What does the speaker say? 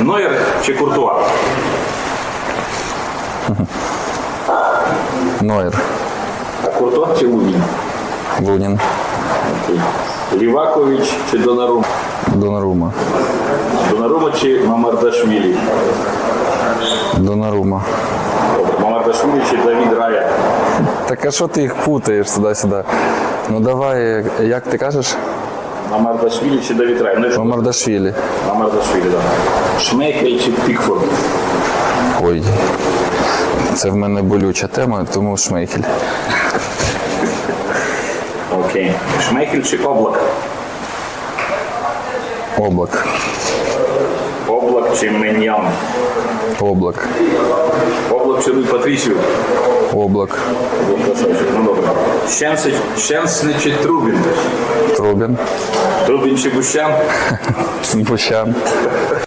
Нойер чи Куртуа? Нойер. А Куртуа чи Лунін? Лунін. Окей. Лівакович чи Донарум? Донарума. Донарума чи Мамардашвілі? Донарума. Добре. Мамардашвілі чи Давід Рая? Так а що ти їх путаєш сюди-сюди? Ну давай, як ти кажеш? Мамардашвілі чи Давід Рая? Ну, якщо Мамардашвілі. Мамардашвілі, так. Шмекель чи Пікфорд? Ой. Це в мене болюча тема, тому шмейхель. Окей. Шмекель чи Облак? Облак. Облак чи Меньян? Облак. Облак чи Руй Патрісію? Облак. Ну добре. Щенсни чи Трубін? Трубін. Трубін чи Бущан? Бущан.